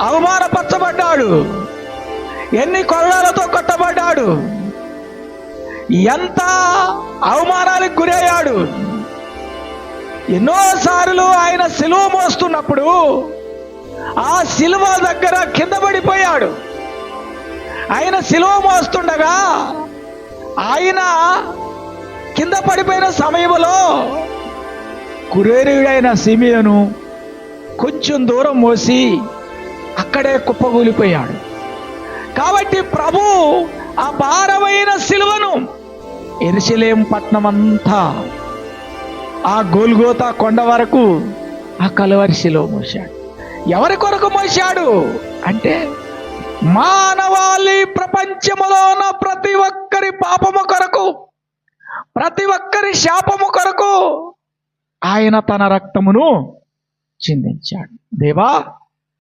అవమానపరచబడ్డాడు. ఎన్ని కొరడాలతో కొట్టబడ్డాడు. ఎంత అవమానాలకు గురయ్యాడు. ఎన్నోసార్లు ఆయన సిలువ మోస్తున్నప్పుడు ఆ సిలువ దగ్గర కింద పడిపోయాడు. ఆయన సిలువ మోస్తుండగా ఆయన కింద పడిపోయిన సమయంలో కురేరుడైన సిమియను కొంచెం దూరం మోసి అక్కడే కుప్పగూలిపోయాడు కాబట్టి ప్రభు ఆ భారమైన సిలువను ఎరుసలేం పట్నం అంతా ఆ గోల్గోతా కొండ వరకు ఆ కలవరి శిలువ మోశాడు. ఎవరి కొరకు మోశాడు? అంటే మానవాళి ప్రపంచములోన ప్రతి ఒక్కరి పాపము కొరకు ప్రతి ఒక్కరి శాపము కొరకు ఆయన తన రక్తమును చిందించాడు. దేవా